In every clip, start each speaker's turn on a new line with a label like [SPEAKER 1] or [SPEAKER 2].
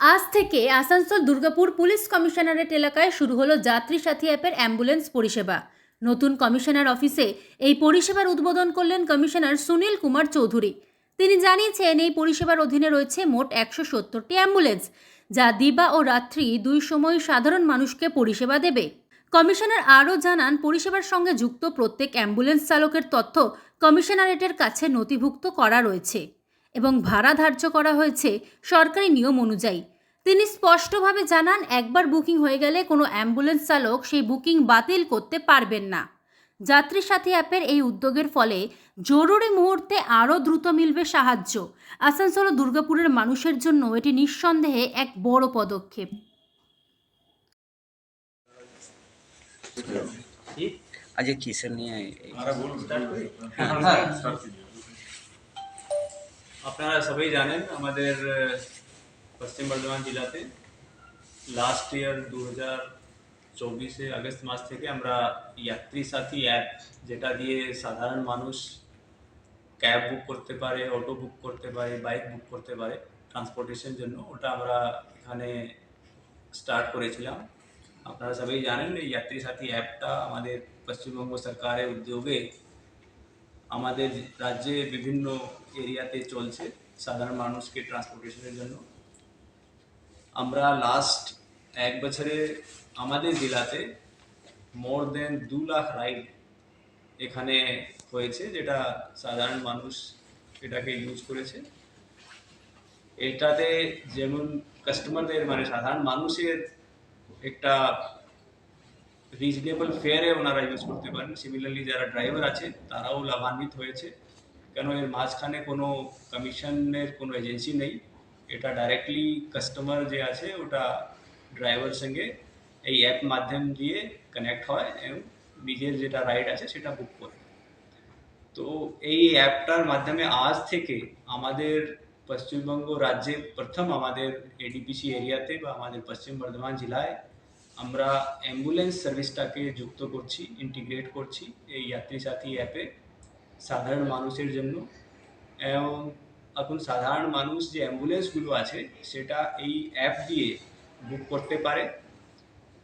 [SPEAKER 1] আজ থেকে Asansol Durgapur police commissionerate এলাকায় শুরু হলো যাত্রী সাথী অ্যাপের অ্যাম্বুলেন্স পরিষেবা। নতুন কমিশনার অফিসে এই পরিষেবার উদ্বোধন করলেন কমিশনার সুনীল কুমার চৌধুরী। তিনি জানিয়েছেন, এই পরিষেবার অধীনে রয়েছে মোট একশো সত্তরটি অ্যাম্বুলেন্স, যা দিবা ও রাত্রি দুই সময় সাধারণ মানুষকে পরিষেবা দেবে। কমিশনার আরও জানান, পরিষেবার সঙ্গে যুক্ত প্রত্যেক অ্যাম্বুলেন্স চালকের তথ্য কমিশনারেটের কাছে নথিভুক্ত করা রয়েছে। এবং ভাড়া ধার্য করা হয়েছে সরকারি নিয়ম অনুযায়ী। তিনি স্পষ্টভাবে জানান একবার বুকিং হয়ে গেলে কোনো অ্যাম্বুলেন্স চালক সেই বুকিং বাতিল করতে পারবেন না। যাত্রী সাথী অ্যাপের এই উদ্যোগের ফলে জরুরি মুহূর্তে আরও দ্রুত মিলবে সাহায্য। আসানসোল ও দুর্গাপুরের মানুষের জন্য এটি নিঃসন্দেহে এক বড় পদক্ষেপ।
[SPEAKER 2] আজকে কিসের নিয়ে
[SPEAKER 3] আপনারা সবাই জানেন আমাদের পশ্চিম বর্ধমান জেলাতে লাস্ট ইয়ার দু হাজার চব্বিশে আগস্ট মাস থেকে আমরা যাত্রী সাথী অ্যাপ যেটা দিয়ে সাধারণ মানুষ ক্যাব বুক করতে পারে অটো বুক করতে পারে বাইক বুক করতে পারে ট্রান্সপোর্টেশন জন্য, ওটা আমরা এখানে স্টার্ট করেছিলাম। আপনারা সবাই জানেন এই যাত্রী সাথী অ্যাপটা আমাদের পশ্চিমবঙ্গ সরকারের উদ্যোগে আমাদের রাজ্যে বিভিন্ন এরিয়াতে চলছে সাধারণ মানুষকে ট্রান্সপোর্টেশনের জন্য। আমরা লাস্ট এক বছরে আমাদের জেলাতে মোর দেন দু লাখ রাইড এখানে হয়েছে, যেটা সাধারণ মানুষ এটাকে ইউজ করেছে। এটাতে যেমন কাস্টমারদের মানে সাধারণ মানুষের একটা রিজনেবল ফেয়ারে ওনারা ইউজ করতে পারেন সিমিলারলি যারা ড্রাইভার আছে তারাও লাভান্বিত হয়েছে কেন এর মাঝখানে কোনো কমিশনের কোনো এজেন্সি নেই এটা ডাইরেক্টলি কাস্টমার যে আছে ওটা ড্রাইভার সঙ্গে এই অ্যাপ মাধ্যম দিয়ে কানেক্ট হয় এবং নিজের যেটা রাইড আছে সেটা বুক করে তো এই অ্যাপটার মাধ্যমে আজ থেকে আমাদের পশ্চিমবঙ্গ রাজ্যে প্রথম আমাদের এডিপিসি এরিয়াতে বা আমাদের পশ্চিম বর্ধমান জেলায় আমরা অ্যাম্বুলেন্স সার্ভিসটাকে যুক্ত করছি ইন্টিগ্রেট করছি এই যাত্রী সাথী অ্যাপে সাধারণ মানুষের জন্য। এবং এখন সাধারণ মানুষ যে অ্যাম্বুলেন্সগুলো আছে, সেটা এই অ্যাপ দিয়ে বুক করতে পারে।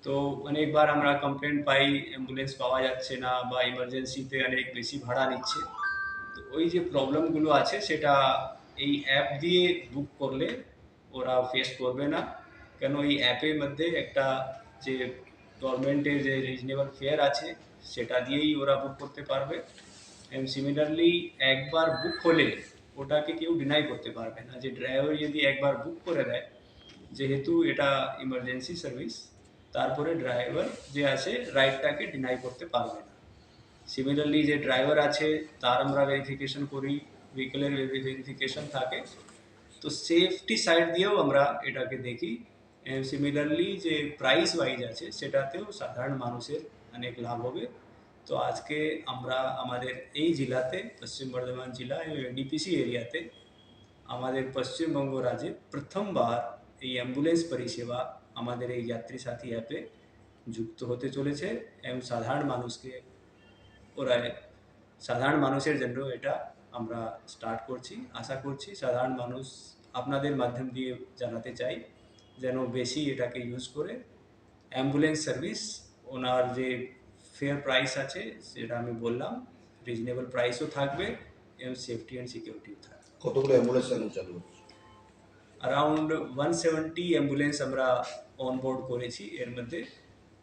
[SPEAKER 3] তো অনেকবার আমরা কমপ্লেন পাই অ্যাম্বুলেন্স পাওয়া যাচ্ছে না বা ইমার্জেন্সিতে অনেক বেশি ভাড়া নিচ্ছে। তো ওই যে প্রবলেমগুলো আছে, সেটা এই অ্যাপ দিয়ে বুক করলে ওরা ফেস করবে না। কেন এই অ্যাপের মধ্যে একটা যে গভর্নমেন্টের যে রিজনেবল ফেয়ার আছে, সেটা দিয়েই ওরা বুক করতে পারবে। এবং সিমিলারলি একবার বুক হলে ওটাকে কেউ ডিনাই করতে পারবে না। যে ড্রাইভার যদি একবার বুক করে দেয়, যেহেতু এটা ইমার্জেন্সি সার্ভিস তারপরে ড্রাইভার যে আছে রাইডটাকে ডিনাই করতে পারবে না। সিমিলারলি যে ড্রাইভার আছে, তার আমরা ভেরিফিকেশন করি ভেহিকেলের ভেরিফিকেশন থাকে। তো সেফটি সাইড দিয়েও আমরা এটাকে দেখি। সিমিলারলি যে প্রাইস ওয়াইজ আছে সেটাতেও সাধারণ মানুষের অনেক লাভ হবে তো আজকে আমরা আমাদের এই জেলাতে পশ্চিম বর্ধমান জেলা এবং ডিপিসি এরিয়াতে আমাদের পশ্চিমবঙ্গ রাজ্যে প্রথমবার এই অ্যাম্বুলেন্স পরিষেবা আমাদের এই যাত্রী সাথী অ্যাপে যুক্ত হতে চলেছে এবং সাধারণ মানুষকে ওরা সাধারণ মানুষের জন্য এটা আমরা স্টার্ট করছি আশা করছি সাধারণ মানুষ আপনাদের মাধ্যম দিয়ে জানাতে চাই যেন বেশি এটাকে ইউজ করে। অ্যাম্বুলেন্স সার্ভিস ওনার যে ফেয়ার প্রাইস আছে সেটা আমি বললাম। রিজনেবল প্রাইসও থাকবে এবং সেফটি অ্যান্ড সিকিউরিটিও থাকবে।
[SPEAKER 4] কতগুলো অ্যাম্বুলেন্স এখন চালু
[SPEAKER 3] অ্যারাউন্ড ওয়ান সেভেন্টি অ্যাম্বুলেন্স আমরা অনবোর্ড করেছি এর মধ্যে।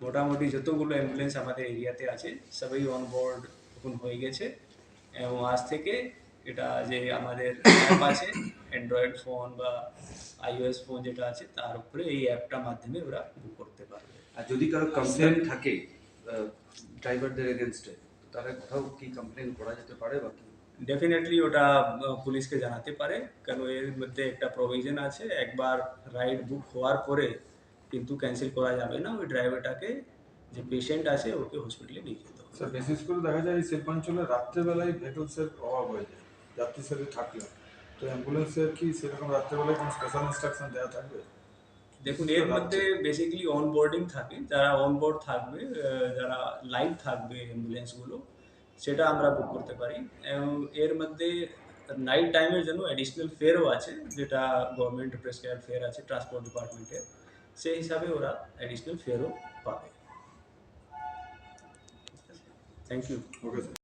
[SPEAKER 3] মোটামুটি যতগুলো অ্যাম্বুলেন্স আমাদের এরিয়াতে আছে সবই অনবোর্ড এখন হয়ে গেছে। এবং আজ থেকে এটা যে আমাদের অ্যাপ আছে অ্যান্ড্রয়েড ফোন বা আইওএস ফোন যেটা আছে তার উপরে এই অ্যাপটার মাধ্যমে ওরা বুক করতে পারবে।
[SPEAKER 5] আর যদি কারও কমপ্লেন থাকে ড্রাইভারদের এগেনস্টে তাহলে কোথাও কি কমপ্লেন করা যেতে পারে বা কি?
[SPEAKER 3] ডেফিনেটলি ওটা পুলিশকে জানাতে পারে কেন এর মধ্যে একটা প্রভিশন আছে একবার রাইড বুক হওয়ার পরে কিন্তু ক্যান্সেল করা যাবে না ওই ড্রাইভারটাকে যে পেশেন্ট আছে ওকে হসপিটালে নিয়ে যেতে হবে।
[SPEAKER 6] স্যার বিশেষ করে দেখা যায় এই শিল্পাঞ্চলে রাত্রেবেলায় ভেহিকলসের অভাব হয়ে যায়। যাত্রী সাথে থাকলেও তো অ্যাম্বুলেন্সের কি সেরকম রাত্রেবেলায় কোনো স্পেশাল ইনস্ট্রাকশন দেওয়া থাকবে?
[SPEAKER 3] দেখুন এর মধ্যে বেসিক্যালি অন বোর্ডিং থাকে। যারা অন বোর্ড থাকবে যারা লাইভ থাকবে অ্যাম্বুলেন্সগুলো সেটা আমরা বুক করতে পারি। এবং এর মধ্যে নাইট টাইমের জন্য অ্যাডিশনাল ফেয়ারও আছে যেটা গভর্নমেন্ট প্রেসক্রাইব ফেয়ার আছে ট্রান্সপোর্ট ডিপার্টমেন্টের সেই হিসাবে ওরা অ্যাডিশনাল ফেয়ারও পাবে। Thank you
[SPEAKER 6] okay